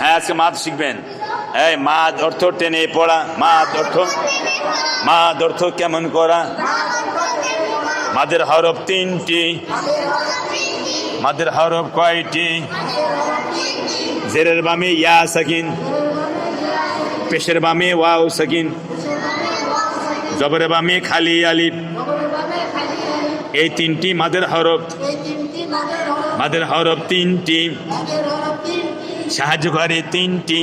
হ্যাঁ আজকে মাদ শিখবেন। এই মাদ অর্থ টেনে পড়া, মাদ অর্থ মাদ অর্থ কেমন করা? মাদের হরফ তিনটি। মাদের হরফ কয়টি? জেরের বামে ইয়া সাকিন, পেশের বামে ওয়াও সাকিন, জবরের বামে খালি আলিফ। এই তিনটি মাদের হরফ। মাদের হরফ তিনটি। সাহায্য করে তিনটি।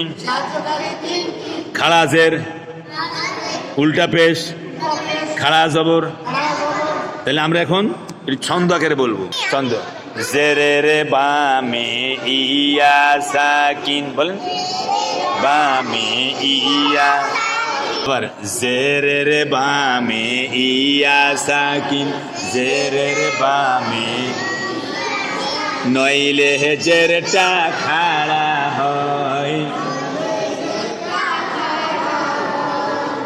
খাড়াজের উল্টা পেশ খাড়া জবর। তাহলে আমরা এখন ছন্দ আকারে বলব। ছন্দ। জেরে রে বামে ইয়া সাকিন বলেন। বামে ইয়া। জেরে রে বামে ইয়া সাকিন জেরে রে বামে। নইলে জেরটা খাড়া হয়।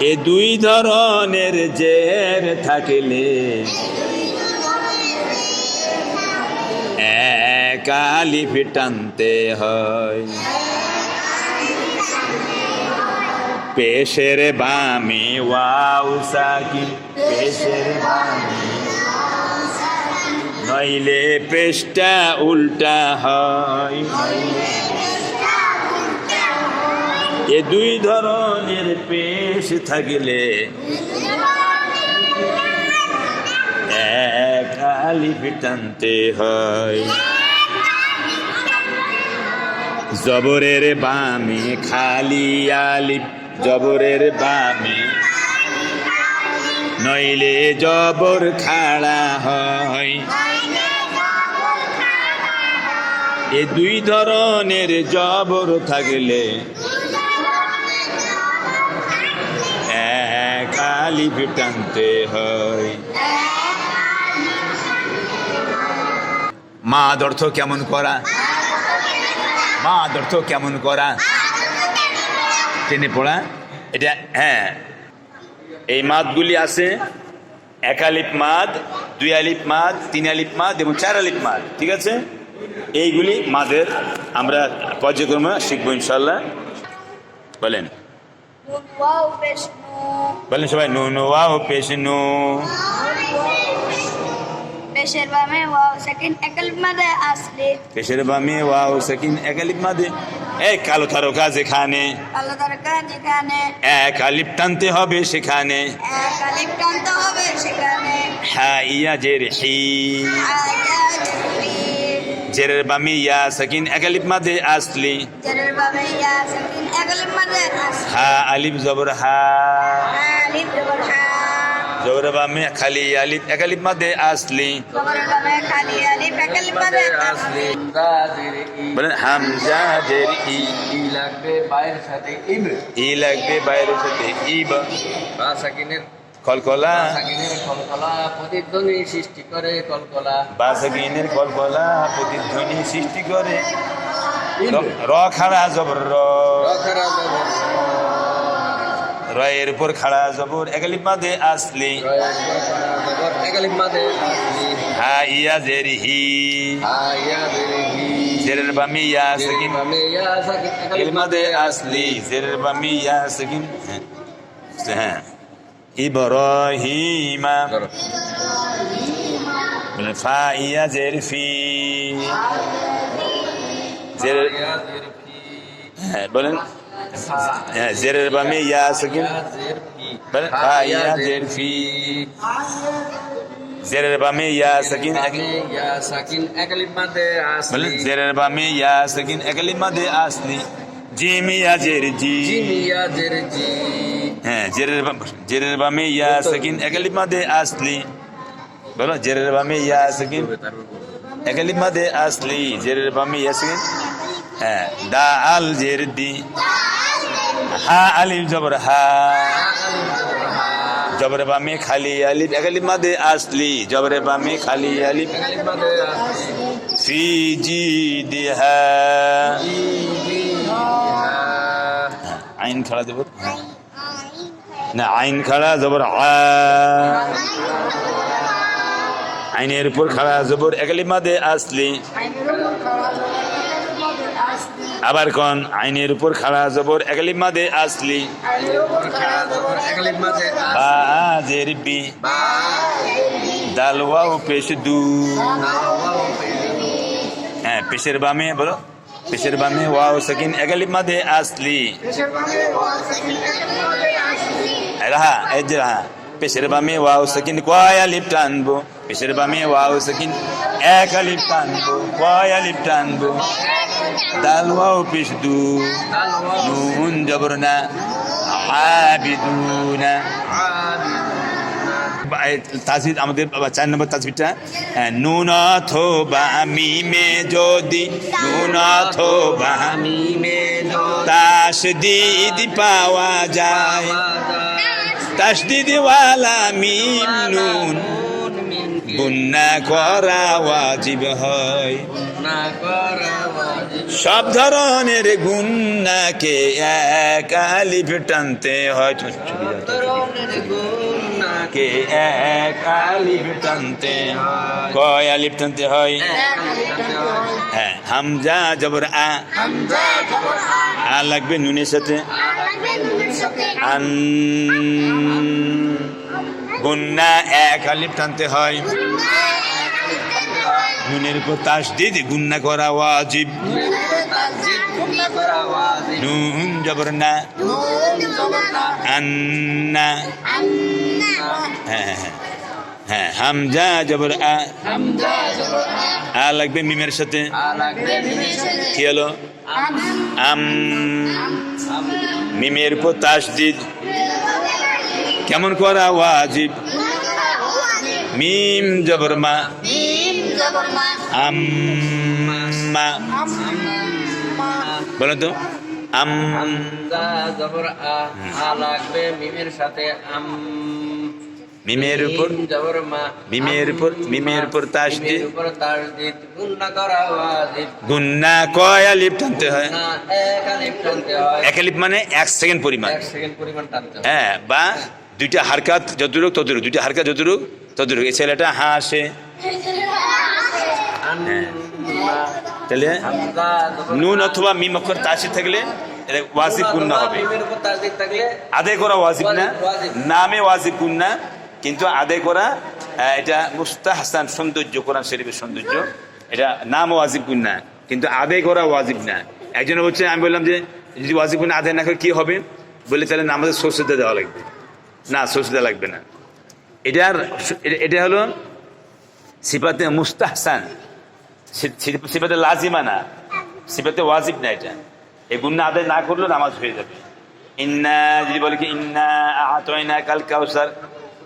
এ দুই ধরনের জের থাকলে এক আলিফ টানতে হয়। পেশের বামে ওয়াও সাকিন পেশের বামে নইলে পেশটা উল্টা হয়। এ দুই ধরনের পেশ থাকলে এক আলিফ টানতে হয়। জবরের বামে খালি আলিফ, জবরের বামে নইলে জবর খাড়া হয়। এ দুই ধরনের জবর থাকলে আলিফ টানতে অর্থ কেমন করা? মা অর্থ কেমন করা? টেনে পড়া? এটা হ্যাঁ। এই মাদগুলি আছে, এক মাদ, দুই আলিফ মাদ, তিন আলিফ মাদ এবং চার আলিফ মাদ, ঠিক আছে? এইগুলি মাদের আমরা পর্যায়ক্রমে শিখব ইনশাল্লাহ বলেন। বলেন সবাই নু নো ওয়াও পেশ নু পেশের বামে ওয়াও সেকেন্ড একল মাদে আসলে পেশের বামে ওয়াও সেকিন এক আলিফ মাদে এক কালো তারকা যেখানে আল্লাহ তরকা যেখানে এক আলিফ টানতে হবে সেখানে এক আলিফ টানতে হবে সেখানে হ্যাঁ ইয়া জের হি জেরের বামে ইয়া সেকিন এক আলিফ মাদে আসলি জেরের বামে ইয়া সেকেন্ড একল মাদে আসলে হা আলিফ জবর হা আলিফ জবর হা জবর বামে খালি আলিফ এক আলিফ মাদে আসলি জবর বামে খালি আলিফ মাদে আসলে বলেন হামজা জের ই ই লাগবে বাইরের সাথে ইব ই লাগবে বাইরের সাথে ইব বা সাকিনের কলকলা। কলকলা প্রতিধ্বনি সৃষ্টি করে কলকলা। বাসগিনের কলকলা প্রতিধ্বনি সৃষ্টি করে। র- খাড়া জবর। র রয়ের উপর খাড়া জবর। একালিপ মাদে আসলি। হা। ইয়া জের হি। জেরের বামি ইয়া সকিন একালিপ মাদে মাদে আসলি। জেরের বামি ইয়া সকিন হ্যাঁ। জের জের ইয়া জেরে ফি হ্যাঁ বলেন। হ্যাঁ জেরের বামে ইয়া জের ফি বলেন ফা ইয়া জের ফি জেরের বামে ইয়া সকিন ইয়া সাকিন একালিফ মাদে আসলি বলেন জেরের বামে ইয়া সকিন একালিপ মাদে আসলি জিম জের জি জিম ইয়া জি হ্যাঁ জেরের জেরের বামে ইয়া সকিন একালিপ মাদে আসলি। বলো, জেরের বামে ইয়া সকিন। একালিপ মাদে আসলি, জেরের বামে ইয়া সকিন হ্যাঁ দা আল জের দি, হা আলিফ জবর হা। জবরে বামে খালি আলিফ, একালিপ মাদে আসলি, জবরে বামে খালি আলিফ। ফি জি দিহা হ্যাঁ আইন খাড়া দেব। না, আইন খাড়া, জবর আইনের উপর খাড়া, জবর একালি মাদে আসলি। আসলে আবার কোন, আইনের উপর খাড়া, জবর একালিপ মাদে আসলি। বা জের বি বা দাল ওয়াও পেশ দু। হ্যাঁ পেশের বামে, বলো। পেশের বামে ওয়াও সাকিন একালিপ মাদে আসলি। রাহা এই যে রাহা পেশের বামে ওয়াও সাকিন কয় আলিপ টানবো পেশের বামে ওয়াও সাকিন এক আলিপ টানবো কয় আলিপ টানবো দাল ওয়াও পেশ দু নুন জবর না আবিদুনা তাজবিদ আমাদের চার নম্বর তাজবিদটা নুন অথবা মিমে যদি নুন অথবা আমি মে দো তাসদিদ পাওয়া যায় তাসদিদ ওয়ালা মিম নুন গুন্না করা ওয়াজিব হয় সব ধরনের গুন্নাকে এক আলিফ টানতে হয় কে এক আলিফ টানতে হয় কয় আলিফ টানতে হয় হ্যাঁ হামজা জবর আ আ লাগবে নুনের সাথে আন গুন্না এক আলিফ টানতে হয়। নুনের উপর তাসদিদ গুন্না করা ওয়াজিব। নুন জবর না আন্না। হ্যাঁ, হ্যাঁ হ্যাঁ হামজা জবর আ। আ লাগবে মিমের সাথে। কি হলো? আম। মিমের উপর তাসদিদ কেমন করা ওয়াজিব? মিম জবরমা আম্মা। বলো তো। আম জবর আ লাগবে মিমের সাথে আম মিমের উপর মিমের উপর মিমের উপর তাসদিদ গুন্না কয় আলিফ টানতে হয় এক আলিফ মানে এক সেকেন্ড পরিমাণ হয় বা দুইটা হারকাত যতটুক ততটুক দুইটা হারকাত যতটুক ততটুক এই ছেলেটা হাসে তাহলে নুন অথবা মিম অক্ষর তাসি থাকলে এটা ওয়াজিব গুন্না হবে আদায় করা ওয়াজিব না। নামে ওয়াজিব গুন্না কিন্তু আদায় করা এটা মুস্তাহসান সৌন্দর্য, কোরআন শরীফের সৌন্দর্য। এটা নাম ওয়াজিব গুন্না কিন্তু আদায় করা ওয়াজিব না। একজন বলছে, আমি বললাম যে, যদি ওয়াজিব গুন্না আদায় না করে কি হবে? বলে তাহলে নামাজের সরষেদা দেওয়া লাগবে। না সরষেদা লাগবে না। এটার এটা- হলো সিফাতে মুস্তাহসান। সিফাতে লাজিমা না, সিফাতে ওয়াজিব না এটা। এই গুন্না আদায় না করলেও নামাজ হয়ে যাবে। ইন্না, যদি বলে কি, ইন্না আতয়না কাল কাউসার